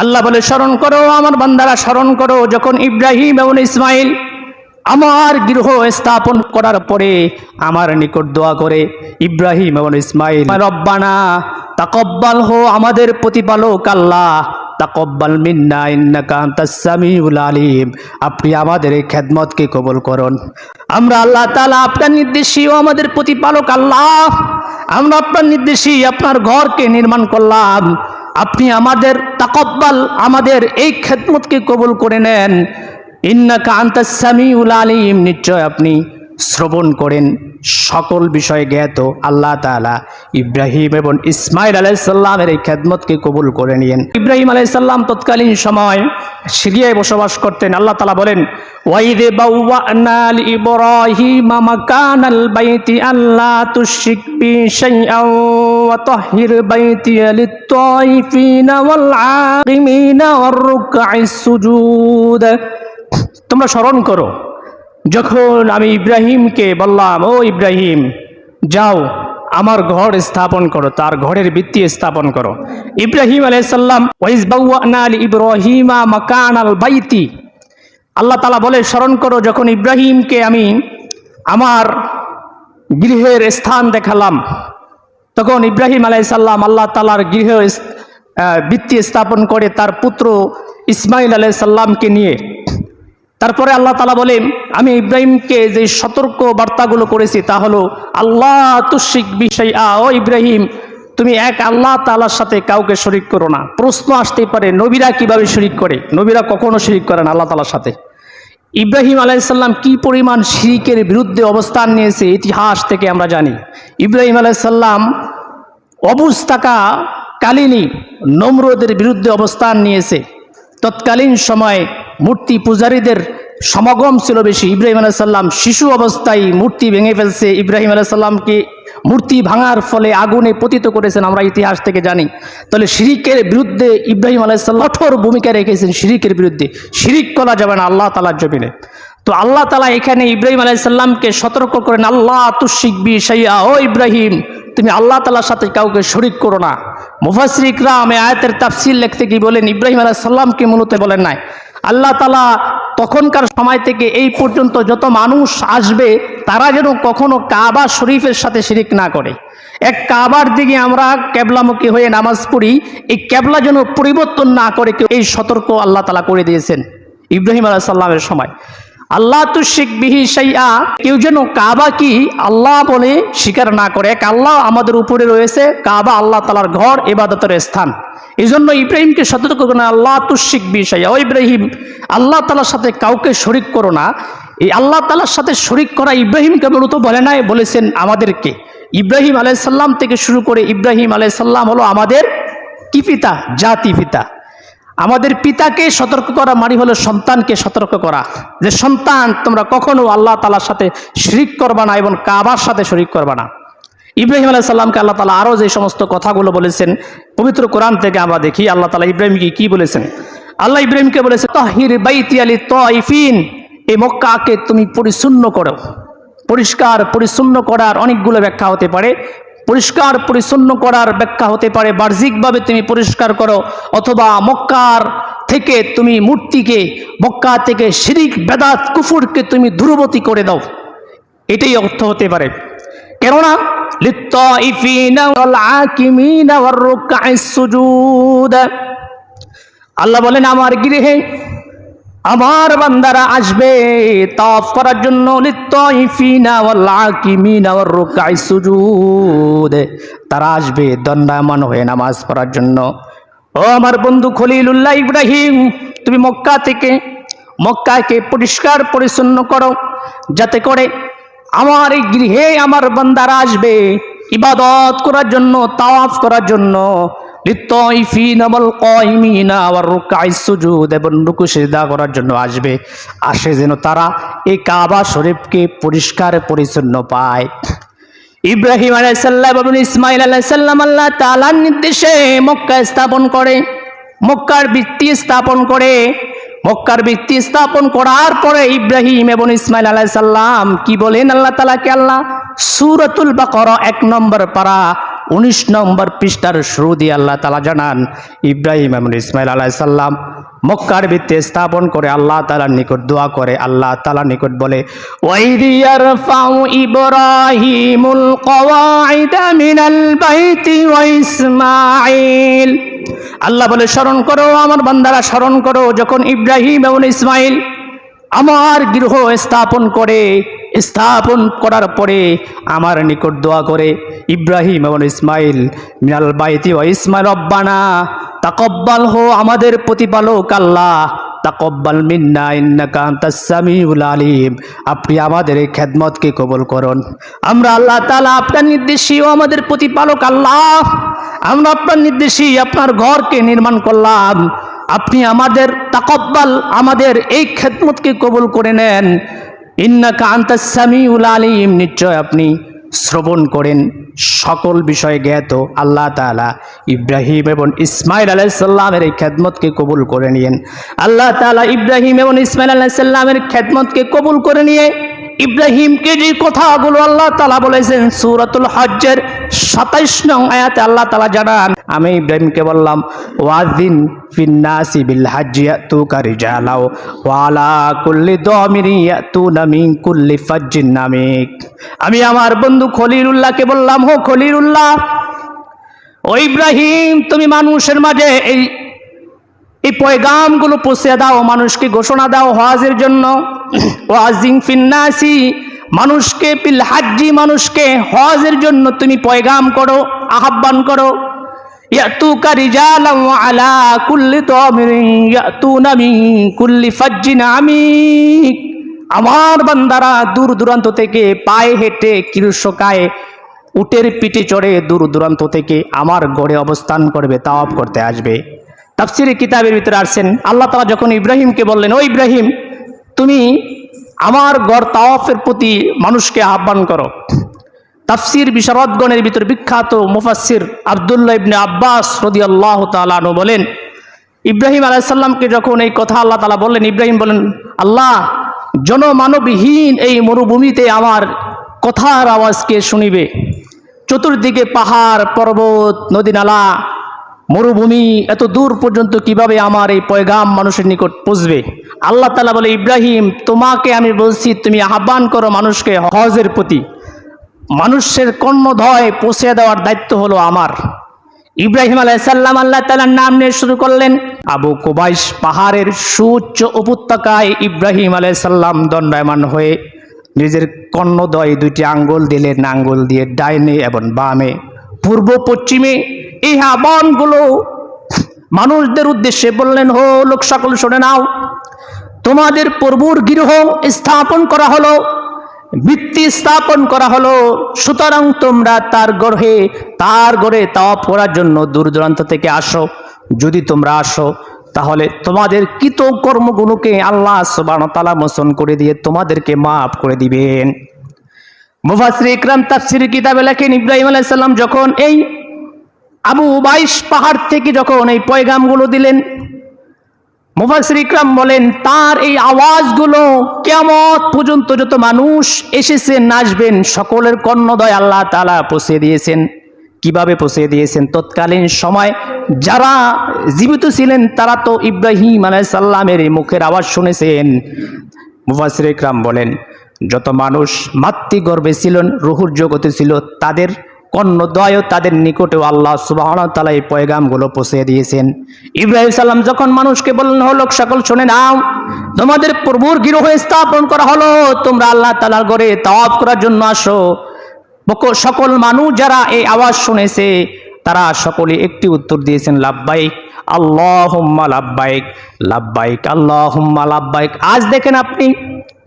আল্লাহ বলে, স্মরণ করো আমার বান্দারা, স্মরণ করো যখন ইব্রাহিম এবং ইসমাইল আমার গৃহ স্থাপন করার পরে আমার নিকট দোয়া করে, ইব্রাহিম এবং ইসমাইল, রব্বানা তাকব্বাল হো আমাদের প্রতিপালক আল্লাহ, তাকব্বাল মিন্না ইন্নাকা সামিউল আলিম, আপনি আমাদের এই খেদমতকে কবুল করুন। আমরা আল্লাহ তাআলা আপনার নির্দেশীয় আমাদের প্রতিপালক আল্লাহ। আমরা আপনার নির্দেশী, আপনার ঘরকে নির্মাণ করলাম। আপনি আমাদের তাকব্বাল আমাদের এই খেদমতকে কবুল করে নেন। ইন্নাকা আনতাস সামিউল আলিম নিশ্চয় আপনি শ্রবণ করেন। সকল বিষয়ে জ্ঞাত আল্লাহ তাআলা ইব্রাহিম এবং ইসমাইল আলাইসাল্লামের এই খেদমতকে কবুল করে নিয়েন। ইব্রাহিম আলাইসাল্লাম তৎকালীন সময় সিরিয়ায় বসবাস করতেন। আল্লাহ তাআলা বলেন ওয়াইদে বাউওয়ানা ইব্রাহিম মাকানাল বাইতি আল্লাহ তুশরিক বি শাইআন ওয়া তাহহির বাইতি লিত-তাইফিনা ওয়াল আকিমিনা ওয়ার রুকআইস সুজুদ। তোমরা স্মরণ করো যখন আমি ইব্রাহিমকে বললাম, ও ইব্রাহিম, যাও, আমার ঘর স্থাপন করো, তার ঘরের ভিত্তি স্থাপন করো। ইব্রাহিম আলাইসাল্লাম ওয়াইজবাউনাল ইব্রাহিমা মাকান আল বাইতি। আল্লাহ তালা বলে, স্মরণ করো, যখন ইব্রাহিমকে আমি আমার গৃহের স্থান দেখালাম, তখন ইব্রাহিম আলাইসাল্লাম আল্লাহ তালার গৃহ ভিত্তি স্থাপন করে তার পুত্র ইসমাইল আলাইসাল্লামকে নিয়ে তারপরে আল্লাহ তালা বলেন, আমি ইব্রাহিমকে যে সতর্ক বার্তাগুলো করেছি তা হলো, আল্লাহ তুশিক বিষয় আ ও ইব্রাহিম, তুমি এক আল্লাহ তালার সাথে কাউকে শরিক করো না। প্রশ্ন আসতেই পারে, নবীরা কীভাবে শরিক করে? নবীরা কখনো শরিক করে না আল্লাহ তালার সাথে। ইব্রাহিম আলাইসাল্লাম কি পরিমাণ শিরিকের বিরুদ্ধে অবস্থান নিয়েছে, ইতিহাস থেকে আমরা জানি। ইব্রাহিম আলাইসাল্লাম অবুজ থাকা কালিনী নমরুদের বিরুদ্ধে অবস্থান নিয়েছে। তৎকালীন সময়ে মূর্তি পূজারীদের সমাগম ছিল বেশি। ইব্রাহিম আলাইসাল্লাম শিশু অবস্থায় মূর্তি ভেঙে ফেলছে। ইব্রাহিম আলাইসাল্লামকে মূর্তি ভাঙার ফলে আগুনে পতিত করেছেন, আমরা ইতিহাস থেকে জানি। তাহলে শিরিকের বিরুদ্ধে ইব্রাহিম আলাইসাল্লাম কঠোর ভূমিকা রেখেছেন শিরিকের বিরুদ্ধে। শিরিক করা যাবে না আল্লাহ তালার জমিনে। তো আল্লাহ তালা এখানে ইব্রাহিম আলাইসাল্লামকে সতর্ক করেন, আল্লাহ তুশিকবি সাইয়া ও ইব্রাহিম, তুমি আল্লাহ তালার সাথে কাউকে শরিক করো না। মুফাসির ইকরাম এ আয়াতের তাফসিল লিখতে কি বলেন, ইব্রাহিম আলাহ সাল্লামকে মূলত বলেন নাই। আল্লাহ তালা তখনকার সময় থেকে এই পর্যন্ত যত মানুষ আসবে, তারা যেন কখনো কাবা শরীফের সাথে শিরিক না করে। এক কাবার দিকে আমরা ক্যাবলামুখী হয়ে নামাজ পড়ি, এই ক্যাবলা যেন পরিবর্তন না করে কেউ এই সতর্ক আল্লাহ তালা করে দিয়েছেন। ইব্রাহিম আলাহ সাল্লামের সময়। আল্লাহ তো শিখ বিহি সাইয়া কেউ যেন কাবা কি আল্লাহ বলে স্বীকার না করে। এক আল্লাহ আমাদের উপরে রয়েছে, কাবা আল্লাহ তালার ঘর এবাদতের স্থান। এই জন্য ইব্রাহিমকে সতর্ক না, আল্লাহ তুশিক বিষয়া ও ইব্রাহিম, আল্লাহ তালার সাথে কাউকে শরিক করো না। এই আল্লাহ তালার সাথে শরিক করা ইব্রাহিমকে মূলত বলে নাই, বলেছেন আমাদেরকে। ইব্রাহিম আলাইসাল্লাম থেকে শুরু করে ইব্রাহিম আলাইসাল্লাম হলো আমাদের কি পিতা? জাতি পিতা। আমাদের পিতাকে সতর্ক করা মানে হলো সন্তানকে সতর্ক করা। যে সন্তান তোমরা কখনো আল্লাহ তালার সাথে শরিক করবা না এবং কাবার সাথে শরিক করবা না। ইব্রাহিম আলাহ সাল্লামকে আল্লাহ তালা আরও যে সমস্ত কথাগুলো বলেছেন, পবিত্র কোরআন থেকে আমরা দেখি আল্লাহ তালা ইব্রাহিমকে কি বলেছেন? আল্লাহ ইব্রাহিমকে বলেছে, তহির বাইতি আলী তফিন এই মক্কাকে তুমি পরিচ্ছন্ন করো। পরিষ্কার, পরিচ্ছন্ন করার অনেকগুলো ব্যাখ্যা হতে পারে। পরিষ্কার পরিচ্ছন্ন করার ব্যাখ্যা হতে পারে। বাহ্যিকভাবে তুমি পরিষ্কার করো, অথবা মক্কার থেকে তুমি মূর্তিকে, মক্কা থেকে শিরিক, বেদাত, কুফুরকে তুমি দূরবতী করে দাও। এটাই অর্থ হতে পারে। কেননা আল্লাহ বলেন, আমার গৃহে আমার বান্দারা আসবে তাফ করার জন্য তারা আসবে দণ্ডায়মান হয়ে নামাজ পড়ার জন্য। ও আমার বন্ধু খলিলুল্লাহ ইব্রাহিম, তুমি মক্কা থেকে, মক্কাকে পরিষ্কার পরিচ্ছন্ন করো, যাতে করে আমার এই গৃহে আমার বান্দারা আসবে, ইবাদত করার জন্য, তাওয়াফ করার জন্য। আসবে। আসে যেন তারা এই কাবা শরীফকে পরিচ্ছন্ন পায়। ইব্রাহিম ইসমাইল আল্লাহ নির্দেশে মক্কা স্থাপন করে, মক্কার ভিত্তি স্থাপন করে। মক্কার ভিত্তি স্থাপন করার পরে ইব্রাহিম এবং ইসমাইল আলাইসাল্লাম কি বলেন আল্লাহ তালাকে আল্লাহ? সুরতুল বাকর, এক নম্বর পারা। উনিশ নম্বর পৃষ্ঠার শুরু দিয়ে আল্লাহ তালা জানান, ইব্রাহিম এবং ইসমাইল আলাইসাল্লাম মক্কার ভিত্তি স্থাপন করে আল্লাহ তালার নিকট দোয়া করে। আল্লাহ তালার নিকট বলে আল্লাহ বলে, স্মরণ করো, আমার বান্দারা স্মরণ করো, যখন ইব্রাহিম এবং ইসমাইল আমার গৃহ স্থাপন করে স্থাপন করার পরে আমার নিকট দোয়া করে, ইব্রাহিম এবং ইসমাইল মিনাল বাইতি ও ইসমাইল রব্বানা, তাকব্বাল হো আমাদের প্রতিপালক আল্লাহ, তাকব্বাল মিন্না ইন্নাকা সামিউল আলিম, আপনি আমাদের এই খেদমতকে কবুল করুন। আমরা আল্লাহ তাআলা আপনার নির্দেশী ও আমাদের প্রতিপালক আল্লাহ, আমরা আপনার নির্দেশী, আপনার ঘরকে নির্মাণ করলাম। আপনি আমাদের তাকব্বাল, আমাদের এই খেদমতকে কবুল করে নেন। ইন্নাকা আনতাস সামিউল আলিম, নিশ্চয় আপনি শ্রবণ করেন। সকল বিষয়ে জ্ঞাত আল্লাহ তালা ইব্রাহিম এবং ইসমাইল আলাইসাল্লামের এই খেদমতকে কবুল করে নিয়েন। আল্লাহ তালা ইব্রাহিম এবং ইসমাইল আলাইসাল্লামের খেদমতকে কবুল করে নিয়ে ইব্রাহিমকে যে কথাগুলো আল্লাহ তালা বলেছেন সুরাতুল হজ্জের সাতাইশ নং আয়াতে আল্লাহ তালা জানান, আমি ইব্রাহিমকে বললাম, ওয়াজিন ফিন্নাসি হাজিয়া তু কারি ওয়ালা কুল্লি দমিরি তু নামিন কুল্লি ফাজ্জিন নামিক। আমি আমার বন্ধু খলিলুল্লাহকে বললাম হো খলিলুল্লাহ, ও ইব্রাহিম, তুমি মানুষের মাঝে এই এই পয়গামগুলো পৌঁছে দাও, মানুষকে ঘোষণা দাও হজের জন্য। ওয়াজিং ফিন্নাসি, মানুষকে পিল মানুষকে হজের জন্য তুমি পয়গাম করো, আহ্বান করো। আমার বান্দারা দূর দূরান্ত থেকে পায়ে হেঁটে কৃষকায় উটের পিঠে চড়ে দূর দূরান্ত থেকে আমার গড়ে অবস্থান করবে তাওয়াব করতে আসবে। তাফসিরে কিতাবের ভিতরে আসছেন। আল্লাহ তালা যখন ইব্রাহিমকে বললেন, ও ইব্রাহিম, তুমি আমার গড় তাওয়াফের প্রতি মানুষকে আহ্বান করো। তাফসির বিশারদগণের ভিতরে বিখ্যাত মুফাসির আবদুল্লাহ ইবনে আব্বাস রদি আল্লাহ তালু বলেন, ইব্রাহিম আলাইসাল্লামকে যখন এই কথা আল্লাহ তালা বললেন, ইব্রাহিম বলেন, আল্লাহ, জনমানবহীন এই মরুভূমিতে আমার কথার আওয়াজকে শুনিবে। চতুর্দিকে পাহাড়, পর্বত নদী নালা মরুভূমি এত দূর পর্যন্ত কীভাবে আমার এই পয়গাম মানুষের নিকট পৌঁছবে? আল্লাহ তালা বলে, ইব্রাহিম, তোমাকে আমি বলছি, তুমি আহ্বান করো মানুষকে হজের প্রতি। মানুষের কর্ণধয় পৌঁছে দেওয়ার দায়িত্ব হলো আমার। ইব্রাহিম আলাইসাল্লাম আল্লাহ তালার নাম নিয়ে শুরু করলেন। আবু কুবাইশ পাহাড়ের সুউচ্চ উপত্যকায় ইব্রাহিম আলাইসাল্লাম দণ্ডায়মান হয়ে নিজের কর্ণদয় দুইটি আঙ্গুল দিলেন আঙ্গুল দিয়ে, ডাইনে এবং বামে, পূর্ব পশ্চিমে এই আহ্বানগুলো মানুষদের উদ্দেশ্যে বললেন, হো লোক সকল, শুনে নাও। তোমাদের প্রভুর গৃহ স্থাপন করা হলো, ভিত্তি স্থাপন করা হলো। সুতরাং তোমরা তার গড়ে তার গড়ে তাওয়াপ করার জন্য দূর দূরান্ত থেকে আসো। যদি তোমরা আসো, তাহলে তোমাদের কৃত কর্মগুলোকে আল্লাহ সুবাহ তালা মোচন করে দিয়ে তোমাদেরকে মাফ করে দিবেন। মুফাসির ইকরাম তাফসির কিতাবে লেখেন ইব্রাহিম আলাইসাল্লাম যখন এই আবু বাইশ পাহাড় থেকে যখন এই পয়গামগুলো দিলেন মুফাসির ইকরাম বলেন, তার এই আওয়াজগুলো কেমত পর্যন্ত যত মানুষ এসেছেন নাচবেন সকলের কর্ণদয় আল্লাহ তালা পৌঁছে দিয়েছেন। কীভাবে পৌঁছে দিয়েছেন? তৎকালীন সময় যারা জীবিত ছিলেন, তারা তো ইব্রাহিম আলাইসাল্লামের মুখের আওয়াজ শুনেছেন। মুফাসির ইকরাম বলেন, যত মানুষ মাতৃগর্ভে ছিলেন, রুহুর জগতে ছিল, তাদের কর্ণদয় তাদের নিকটেও আল্লাহ সুবাহ তালা এই পয়গামগুলো পৌঁছে দিয়েছেন। ইব্রাহিম সাল্লাম যখন মানুষকে বললেন হলো সকল শুনে নাও, তোমাদের প্রভুর গৃহ স্থাপন করা হলো। তোমরা আল্লাহ তালার ঘরে তাওয়াব করার জন্য আসো। সকল মানুষ যারা এই আওয়াজ শুনেছে, তারা সকলে একটি উত্তর দিয়েছেন লাভবাইক আল্লাহ লাভবাইক লাভবাইক আল্লাহ লাভবাইক আজ দেখেন আপনি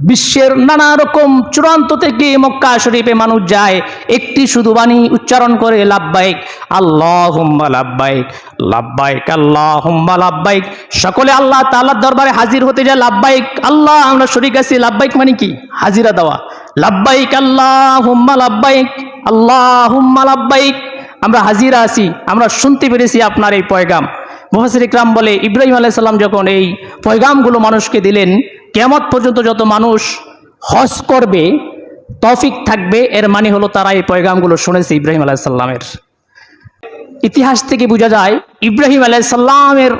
বিশ্বের নানা রকম চূড়ান্ত থেকে মক্কা শরীফে মানুষ যায়, একটি শুধু বাণী উচ্চারণ করে লাভবাইক আল্লাহ লাভবাইক লাভবাইক আল্লাহ লাভবাইক সকলে আল্লাহ তাআলার দরবারে হাজির হতে যায় লাভবাইক আল্লাহ, আমরা শরিক আছি লাভবাইক মানে কি? হাজিরা দেওয়া। লাভবাইক আল্লাহ হুম্মা লাভবাইক আল্লাহ হুম্মা লাভবাইক আমরা হাজিরা আছি, আমরা শুনতে পেরেছি আপনার এই পয়গাম। মুহাসির ইকরাম বলে, ইব্রাহিম আলাইসাল্লাম যখন এই পয়গামগুলো মানুষকে দিলেন কেমত পর্যন্ত যত মানুষ হজ করবে, তফিক থাকবে, এর মানে হলো তারা এই পয়গামগুলো শুনেছে ইব্রাহিম আলাইসাল্লামের ইতিহাস থেকে বোঝা যায়, ইব্রাহিম আলাইসাল্লামের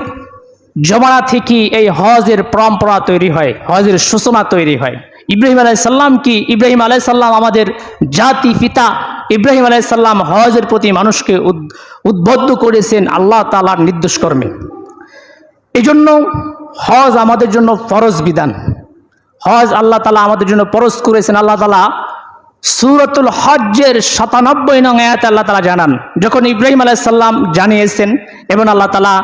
জমানা থেকে এই হজের পরম্পরা তৈরি হয়, হজের সূচনা তৈরি হয়। ইব্রাহিম আলাইসাল্লাম কি? ইব্রাহিম আলাইসাল্লাম আমাদের জাতি, পিতা। ইব্রাহিম আলাইসাল্লাম হজের প্রতি মানুষকে উদ- উদ্বুদ্ধ করেছেন আল্লাহ তালার নির্দেশ কর্মে। এই জন্য হজ আমাদের জন্য ফরজ বিধান। হজ আল্লাহ তালা আমাদের জন্য ফরজ করেছেন। আল্লাহ তালা সুরতুল হজ্জের সাতানব্বই নং আয়াত আল্লাহ তালা জানান, যখন ইব্রাহিম আলাইসাল্লাম জানিয়েছেন, এবং আল্লাহ তালা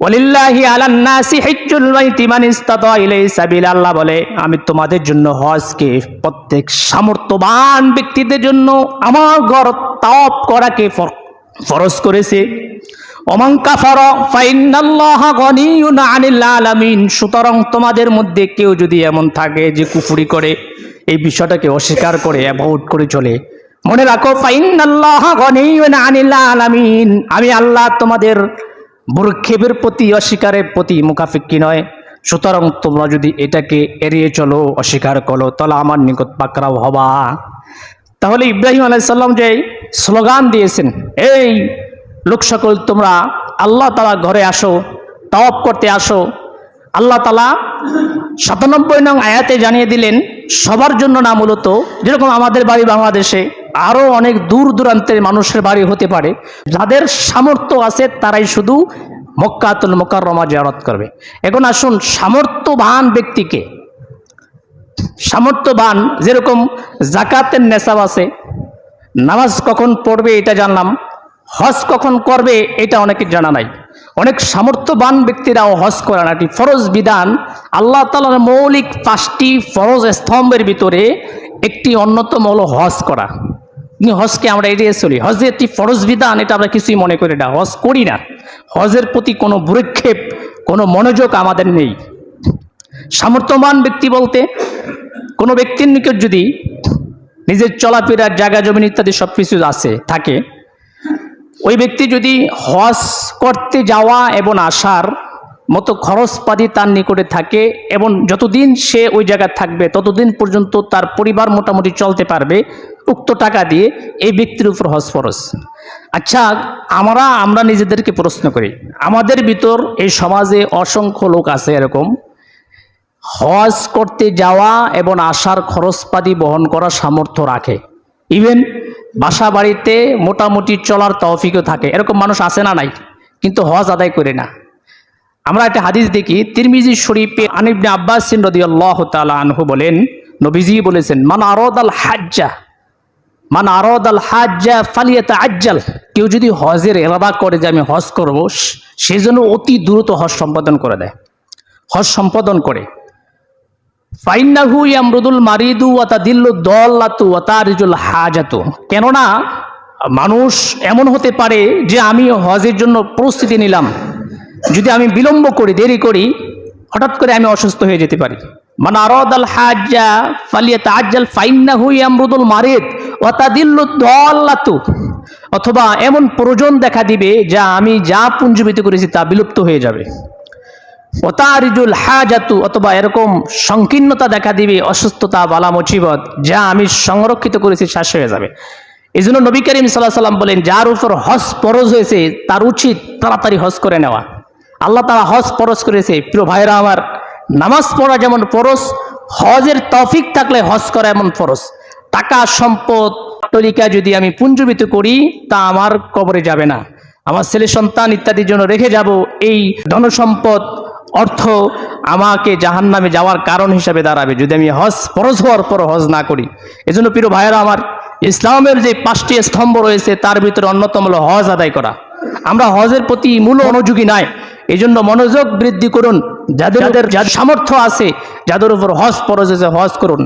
ওলিল্লাহি আলান নাসি হিজ্জুল বাইতি মান ইসতাতা ইলাইহি সাবিলা। আল্লাহ বলে, আমি তোমাদের জন্য হজকে প্রত্যেক সামর্থ্যবান ব্যক্তিদের জন্য আমার ঘর তাওয়াফ করাকে ফর- ফরজ করেছে। অমান কাফার ফাইনাল্লাহ গনিয়ুন আনিল আলামিন। সুতরাং তোমাদের মধ্যে কেউ যদি এমন থাকে যে কুফুরি করে, এই বিষয়টাকে অস্বীকার করে, অ্যাভয়েড করে চলে। মনে রাখো ফাইনাল্লাহ গনিয়ুন আনিল আলামিন। আমি আল্লাহ তোমাদের ভ্রুক্ষেপের প্রতি অস্বীকারের প্রতি মুখাফিক্কি নয়? সুতরাং তোমরা যদি এটাকে এড়িয়ে চলো, অস্বীকার করো, তাহলে আমার নিকট পাকড়াও হবা। তাহলে ইব্রাহিম আলাইসাল্লাম যে স্লোগান দিয়েছেন, এই লোক সকল, তোমরা আল্লাহ তালা ঘরে আসো তাওয়াপ করতে আসো। আল্লাহ তালা সাতানব্বই নং আয়াতে জানিয়ে দিলেন, সবার জন্য না মূলত, যেরকম আমাদের বাড়ি বাংলাদেশে আরও অনেক দূর দূরান্তের মানুষের বাড়ি হতে পারে। যাদের সামর্থ্য আছে, তারাই শুধু মক্কাতুল মোকাররমা জিয়ারত করবে। এখন আসুন, সামর্থ্যবান ব্যক্তিকে। সামর্থ্যবান, যেরকম জাকাতের নেশাব আছে, নামাজ কখন পড়বে এটা জানলাম, হজ কখন করবে এটা অনেকে জানা নাই। অনেক সামর্থ্যবান ব্যক্তিরাও হজ করে না। এটি ফরজ বিধান। আল্লাহ তালার মৌলিক পাঁচটি ফরজ স্তম্ভের ভিতরে একটি অন্যতম হলো হজ করা। হজকে আমরা এড়িয়ে চলি। হজ একটি ফরজ বিধান, এটা আমরা কিছুই মনে করি না। হজ করি না। হজের প্রতি কোনো ভ্রক্ষেপ, কোনো মনোযোগ আমাদের নেই। সামর্থ্যবান ব্যক্তি বলতে, কোনো ব্যক্তির নিকট যদি নিজের চলাফেরার জায়গা, জমিন ইত্যাদি সব কিছু আছে, থাকে, ওই ব্যক্তি যদি হজ করতে যাওয়া এবং আসার মতো খরচপাতি তার নিকটে থাকে এবং যতদিন সে ওই জায়গায় থাকবে, ততদিন পর্যন্ত তার পরিবার মোটামুটি চলতে পারবে উক্ত টাকা দিয়ে এই ব্যক্তির উপর হজ আচ্ছা আমরা আমরা নিজেদেরকে প্রশ্ন করি, আমাদের ভিতর এই সমাজে অসংখ্য লোক আছে এরকম। হজ করতে যাওয়া এবং আসার খরচপাতি বহন করার সামর্থ্য রাখে। ইভেন বাসা বাড়িতে মোটামুটি চলার তহফিকও থাকে। এরকম মানুষ আছে না নাই? কিন্তু হজ আদায় করে না। আমরা একটা হাদিস দেখি, তিরমিজি শরীফে আনিবনে আব্বাস সিন রদিয়াল্লাহ তাআলা আনহু বলেন, নবীজি বলেছেন, মান আরদ হাজ্জা, মান আরদ হাজ্জা ফালিয়াতা আজ্জাল কেউ যদি হজের এলাদা করে যে আমি হজ করব সেজন্য অতি দ্রুত হজ সম্পাদন করে দেয়। হজ সম্পাদন করে। ফাইন্নাহু ইয়ামরুদুল মারিদু ওয়াতা দিল্লু দল্লাতু ওয়াতা রিজুল হাজাতু। কেননা, মানুষ এমন হতে পারে যে আমি হজের জন্য প্রস্তুতি নিলাম। যদি আমি বিলম্ব করি, দেরি করি, হঠাৎ করে আমি অসুস্থ হয়ে যেতে পারি। মানে আরদ আল ফালিয়া তাজ্জাল ফাইন্নাহু ইয়ামরুদুল মারিদ ওয়াতা দিল্লু দল্লাতু অথবা এমন প্রয়োজন দেখা দিবে যা আমি যা পুঞ্জীবিত করেছি তা বিলুপ্ত হয়ে যাবে। ওতারিজুল হাজাতু, অথবা এরকম সংকীর্ণতা দেখা দিবে, অসুস্থতা, বালা মুসিবত, যা আমি সংরক্ষিত করেছি, শেষ হয়ে যাবে। এই জন্য নবী করিম সাল্লাহ সাল্লাম বলেন, যার উপর হজ পরজ হয়েছে, তার উচিত তাড়াতাড়ি হজ করে নেওয়া। আল্লাহ তারা হজ পরশ করেছে। প্রিয় ভাইরা আমার, নামাজ পড়া যেমন ফরজ, হজের তফিক থাকলে হজ করা এমন ফরজ। টাকা, সম্পদ, তরিকা যদি আমি পুঞ্জীবিত করি, তা আমার কবরে যাবে না। আমার ছেলে সন্তান ইত্যাদির জন্য রেখে যাব, এই ধনসম্পদ, অর্থ আমাকে জাহান নামে যাওয়ার কারণ হিসাবে দাঁড়াবে। যদি আমি হজ ফরজ হওয়ার পর হজ না করি। এজন্য প্রিয় ভাইয়েরা আমার, ইসলামের যে পাঁচটি স্তম্ভ রয়েছে, তার ভিতরে অন্যতম হলো হজ আদায় করা। আমরা হজের প্রতি মূল অনুযোগী নাই। এই জন্য মনোযোগ বৃদ্ধি করুন। যাদের যাদের সামর্থ্য আছে যাদের উপর হজ হয়েছে হজ করুন।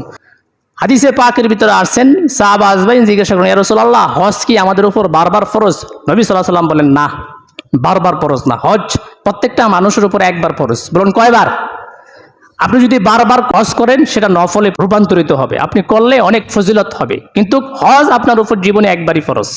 হাদিসে পাকের ভিতরে আসছেন সাহাবা আজবাইন জিজ্ঞাসা করেন রসুল্লাহ হজ কি আমাদের উপর বারবার ফরজ? নবী সাল্লাহ সাল্লাম বলেন না বারবার ফরজ না। হজ প্রত্যেকটা মানুষের উপর একবার ফরজ। বলুন কয়বার? আপনি যদি বারবার হজ করেন সেটা নফলে রূপান্তরিত হবে। আপনি করলে অনেক ফজিলত হবে। কিন্তু হজ আপনার উপর জীবনে একবারই ফরজ।